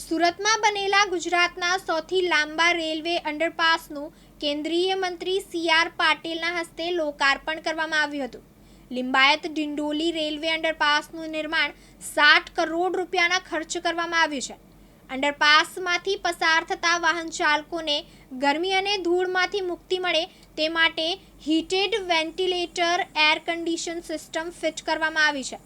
સુરતમાં બનેલા ગુજરાતના સૌથી લાંબા રેલવે અંડરપાસનું કેન્દ્રીય મંત્રી સી આર પાટીલના હસ્તે લોકાર્પણ કરવામાં આવ્યું હતું. લિંબાયત ડિંડોલી રેલવે અંડરપાસનું નિર્માણ સાઠ કરોડ રૂપિયાના ખર્ચ કરવામાં આવ્યું છે. અંડરપાસમાંથી પસાર થતા વાહન ચાલકોને ગરમી અને ધૂળમાંથી મુક્તિ મળે તે માટે heated ventilator air condition system fit કરવામાં આવી છે.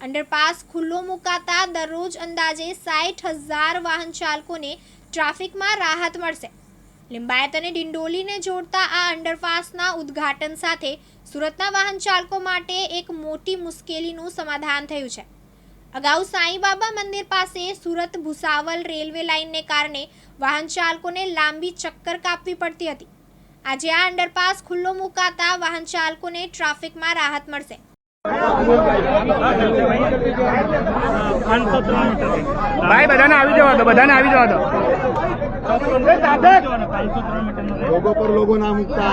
અંડરપાસ ખુલ્લો મુકાતા દરરોજ અંદાજે સાઠ હજાર વાહન ચાલકોને ટ્રાફિકમાં રાહત મળશે. લિંબાયત અને ડિંડોલીને જોડતા આ અંડરપાસના ઉદ્ઘાટન સાથે સુરતના વાહન ચાલકો માટે એક મોટી મુશ્કેલીનું સમાધાન થયું છે. અગાઉ સાંઈબાબા મંદિર પાસે સુરત ભુસાવલ રેલવે લાઇનને કારણે વાહન ચાલકોને લાંબી ચક્કર કાપવી પડતી હતી. આજે આ અંડરપાસ ખુલ્લો મુકાતા વાહન ચાલકોને ટ્રાફિકમાં રાહત મળશે. ભાઈ બધાને આવી જવા દો બધાને આવી જવા દો. લોગો પર લોગો ના મૂકતા.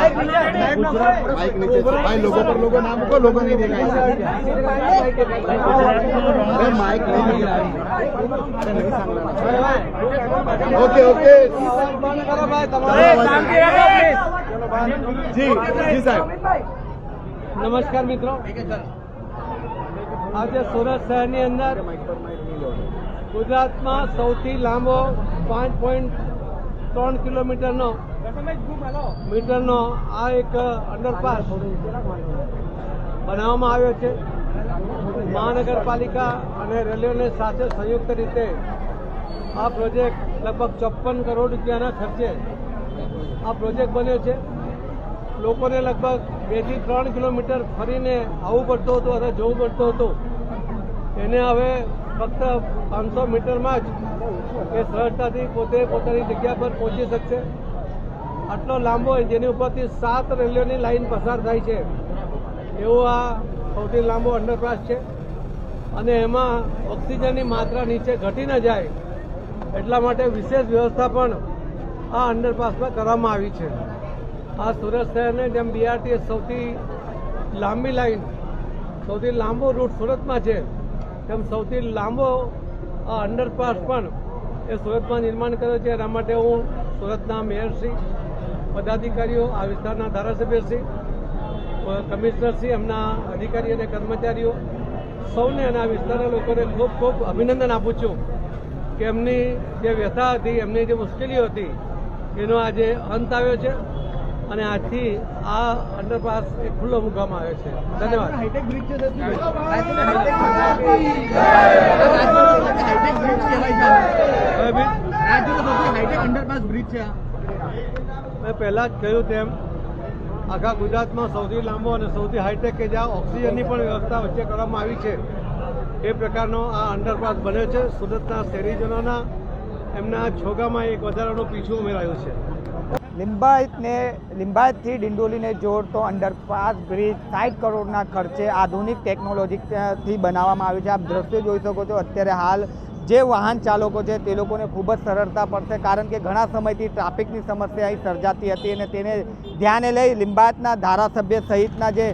બાઇક નીચે ભાઈ લોગો પર લોગો ના મૂકો લોગો નહીં દેખાય. છે ઓકે ઓકે સાહેબ. નમસ્કાર મિત્રો. આજે સુરત શહેરની અંદર ગુજરાતમાં સૌથી લાંબો પાંચ પોઈન્ટ ત્રણ કિલોમીટરનો મીટરનો આ એક અંડરપાસ બનાવવામાં આવ્યો છે. મહાનગરપાલિકા અને રેલવેને સાથે સંયુક્ત રીતે આ પ્રોજેક્ટ લગભગ ચોપ્પન કરોડ રૂપિયાના ખર્ચે આ પ્રોજેક્ટ બન્યો છે. લોકોને લગભગ બેથી ત્રણ કિલોમીટર ફરીને આવવું પડતું હતું અથવા જવું પડતું હતું. એને હવે ફક્ત પાંચસો મીટરમાં જ એ સરળતાથી પોતે પોતાની જગ્યા પર પહોંચી શકશે. આટલો લાંબો જેની ઉપરથી સાત રેલવેની લાઇન પસાર થાય છે. એવો આ સૌથી લાંબો અંડરપાસ છે. અને એમાં ઓક્સિજનની માત્રા નીચે ઘટી ન જાય એટલા માટે વિશેષ વ્યવસ્થા પણ આ અંડરપાસમાં કરવામાં આવી છે. આ સુરત શહેરને જેમ બીઆરટીએસ સૌથી લાંબી લાઈન, સૌથી લાંબો રૂટ સુરતમાં છે, તેમ સૌથી લાંબો આ અંડરપાસ પણ એ સુરતમાં નિર્માણ કર્યો છે. એના માટે હું સુરતના મેયરશ્રી પદાધિકારીઓ, આ વિસ્તારના ધારાસભ્યશ્રી કમિશનરશ્રી એમના અધિકારી અને કર્મચારીઓ, સૌને અને આ વિસ્તારના લોકોને ખૂબ ખૂબ અભિનંદન આપું છું કે એમની જે વ્યથા હતી, એમની જે મુશ્કેલીઓ હતી, એનો આજે અંત આવ્યો છે. અને આથી આ અંડરપાસ એ ખુલ્લો મૂકવામાં આવ્યો છે. ધન્યવાદ. હવે છે મેં પહેલાં જ કહ્યું તેમ આખા ગુજરાતમાં સૌથી લાંબો અને સૌથી હાઈટેક કે જ્યાં ઓક્સિજનની પણ વ્યવસ્થા વચ્ચે કરવામાં આવી છે એ પ્રકારનો આ અંડરપાસ બન્યો છે. સુરતના શહેરીજનોના એમના છોગામાં એક વધારાનું પીછું ઉમેરાયું છે. લિંબાયતને લિંબાયતથી ડિંડોલીને જોડતો અંડરપાસ બ્રિજ સાઠ કરોડના ખર્ચે આધુનિક ટેકનોલોજીથી બનાવવામાં આવ્યું છે. આપ દ્રશ્યો જોઈ શકો છો. અત્યારે હાલ જે વાહન ચાલકો છે તે લોકોને ખૂબ જ સરળતા પડશે કારણ કે ઘણા સમયથી ટ્રાફિકની સમસ્યા અહીં સર્જાતી હતી અને તેને ધ્યાને લઈ લિંબાયતના ધારાસભ્ય સહિતના જે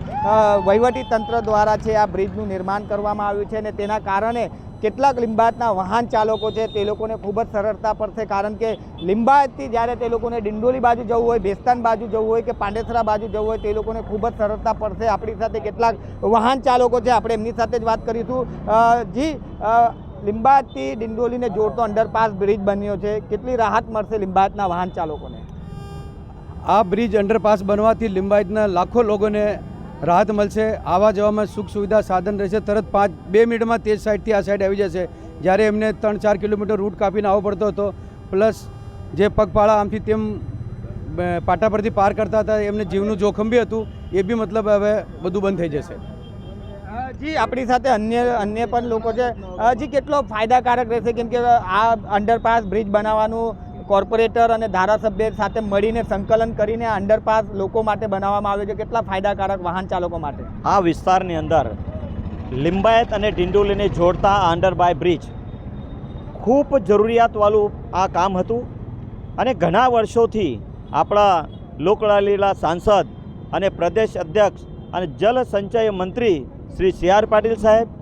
વહીવટી તંત્ર દ્વારા છે આ બ્રિજનું નિર્માણ કરવામાં આવ્યું છે અને તેના કારણે કેટલાક લિંબાયતના વાહન ચાલકો છે, તે લોકોને ખૂબ જ સરળતા પડશે કારણ કે લિંબાયતથી જ્યારે તે લોકોને ડિંડોલી બાજુ જવું હોય ભેસ્તાન બાજુ જવું હોય કે પાંડેસરા બાજુ જવું હોય, તે લોકોને ખૂબ જ સરળતા પડશે આપણી સાથે કેટલાક વાહન ચાલકો છે, આપણે એમની સાથે જ વાત કરીશું. જી લિંબાયતથી ડિંડોલીને જોડતો અંડરપાસ બ્રિજ બન્યો છે. કેટલી રાહત મળશે લિંબાયતના વાહન ચાલકોને? આ બ્રિજ અંડરપાસ બનવાથી લિંબાયતના લાખો લોકોને રાહત મળશે. આવા જવામાં સુખ સુવિધા સાધન રહેશે. તરત પાંચ, બે મિનિટમાં તે સાઈડથી આ સાઈડ આવી જશે. જ્યારે એમને ત્રણ, ચાર કિલોમીટર રૂટ કાપીને આવવો પડતો હતો. પ્લસ જે પગપાળા આમથી તેમ પાટા પરથી પાર કરતા હતા, એમને જીવનું જોખમ બી હતું. એ બી મતલબ હવે બધું બંધ થઈ જશે. જી, આપણી સાથે અન્ય અન્ય પણ લોકો છે. હજી કેટલો ફાયદાકારક રહેશે? કેમ કે આ અંડરપાસ બ્રિજ બનાવવાનું કોર્પોરેટર અને ધારાસભ્ય સાથે મળીને સંકલન કરીને અંડરપાસ લોકો માટે બનાવવામાં આવ્યો છે. કેટલા ફાયદાકારક વાહન ચાલકો માટે? આ વિસ્તારની અંદર લિંબાયત અને ડિંડોલીને જોડતા અંડરબાય બ્રિજ ખૂબ જરૂરિયાતવાળું આ કામ હતું અને ઘણા વર્ષોથી આપણા લોકલાલીલા સાંસદ અને પ્રદેશ અધ્યક્ષ અને જલ સંચય મંત્રી શ્રી સી આર પાટીલ સાહેબ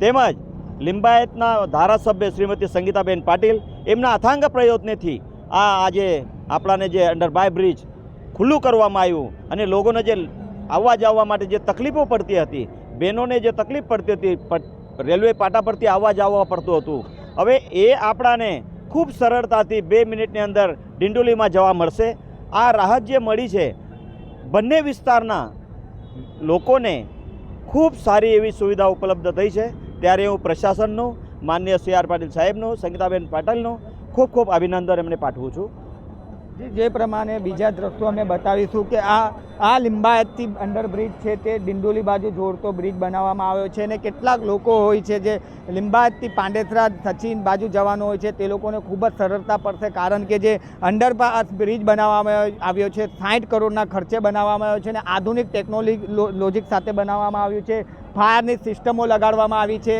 તેમજ લિંબાયતના ધારાસભ્ય શ્રીમતી સંગીતાબેન પાટીલ એમના અથાંગ પ્રયત્નેથી આ આજે આપણાને જે અંડર બાય બ્રિજ ખુલ્લું કરવામાં આવ્યું અને લોકોને જે આવવા જવા માટે જે તકલીફો પડતી હતી, બહેનોને જે તકલીફ પડતી હતી રેલવે પાટા પરથી આવવા જવા પડતું હતું. હવે એ આપણાને ખૂબ સરળતાથી બે મિનિટની અંદર ડિંડોલીમાં જવા મળશે. આ રાહત જે મળી છે, બંને વિસ્તારના લોકોને ખૂબ સારી એવી સુવિધા ઉપલબ્ધ થઈ છે. ત્યારે હું પ્રશાસનનું માન્ય સી આર પાટીલ સાહેબનું સંગીતાબેન પાટીલનું ખૂબ ખૂબ અભિનંદન એમને પાઠવું છું. જી, પ્રમાણે બીજા દ્રશ્યો અમે બતાવીશું કે આ આ લિંબાયતથી અંડરબ્રિજ છે તે દિંડોલી બાજુ જોડતો બ્રિજ બનાવવામાં આવ્યો છે અને કેટલાક લોકો હોય છે જે લિંબાયતથી પાંડેસરા સચિન બાજુ જવાનું હોય છે તે લોકોને ખૂબ જ સરળતા પડશે કારણ કે જે અંડરપાસ બ્રિજ બનાવવામાં આવ્યો છે સાઠ કરોડના ખર્ચે બનાવવામાં આવ્યો છે અને આધુનિક ટેકનોલોજી લોજિક સાથે બનાવવામાં આવ્યું છે. ફાયરની સિસ્ટમો લગાડવામાં આવી છે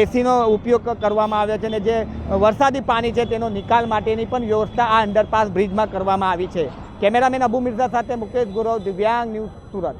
એસીનો ઉપયોગ કરવામાં આવ્યો છે અને જે વરસાદી પાણી છે તેનો નિકાલ માટેની પણ વ્યવસ્થા આ અંડરપાસ બ્રિજમાં કરવામાં આવી છે. કેમેરામેન અબુ મિર્ઝા સાથે મુકેશ ગુરવ, દિવ્યાંગ ન્યૂઝ સુરત.